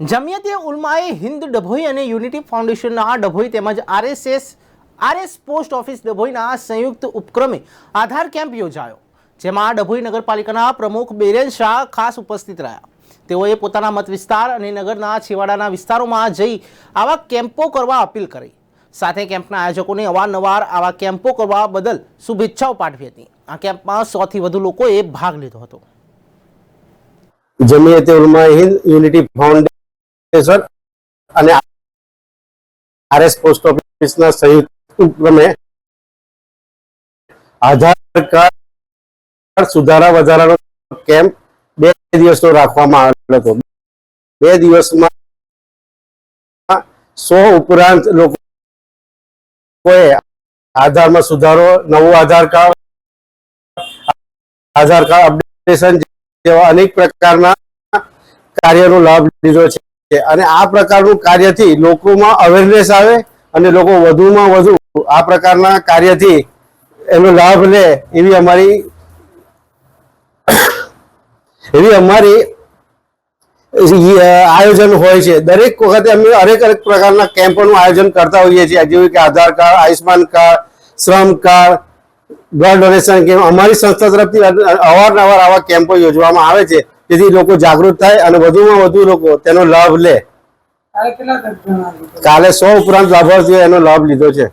જમિયતે ઉલમાએ હિન્દ ડભોઈ અને યુનિટી ફાઉન્ડેશનના ડભોઈ તેમજ આરએસએસ, આરએસ પોસ્ટ ઓફિસ ડભોઈના સંયુક્ત ઉપક્રમે આધાર કેમ્પ યોજાયો, જેમાં ડભોઈ નગરપાલિકાના પ્રમુખ બેરેન શાહ ખાસ ઉપસ્થિત રહ્યા. તેઓએ પોતાના મત વિસ્તાર અને નગરના છેવાડાના વિસ્તારોમાં જઈ આવા કેમ્પો કરવા અપીલ કરી. સાથે કેમ્પના આયોજકોને અવારનવાર આવા કેમ્પો કરવા બદલ શુભેચ્છાઓ પાઠવી હતી. આ કેમ્પમાં સોથી વધુ લોકોએ ભાગ લીધો હતો. જમીયતે ઉલમા હિન્દ યુનિટી ફાઉન્ડેશન અને આરએસ પોસ્ટ ઓફિસના સંયુક્ત ઉપક્રમે આધાર કાર્ડ સુધારા વધારાનો કેમ્પ બે દિવસનો રાખવામાં આવેલો હતો. બે દિવસમાં સો ઉપરાંત લોકોએ આધારમાં સુધારો, નવું Aadhaar card Aadhaar card updation જેવા અનેક પ્રકારના કાર્યનો લાભ લીધો છે. અને આ પ્રકારનું કાર્યથી લોકોમાં અવેરનેસ આવે અને લોકો વધુમાં વધુ આ પ્રકારના કાર્યથી એનો લાભ લે એવી અમારી એવી અમારી આયોજન હોય છે. દરેક વખતે અમે અનેક અનેક પ્રકારના કેમ્પોનું આયોજન કરતા હોઈએ છીએ. જેવી કે આધાર કાર્ડ આયુષ્માન કાર્ડ, શ્રમ કાર્ડ, બ્લડ ડોનેશન કેમ્પ. અમારી સંસ્થા તરફથી અવારનવાર આવા કેમ્પો યોજવામાં આવે છે. જેથી લોકો જાગૃત થાય અને વધુમાં વધુ લોકો તેનો લાભ લે. કાલે સો ઉપરાંત લાભાર્થીઓ એનો લાભ લીધો છે.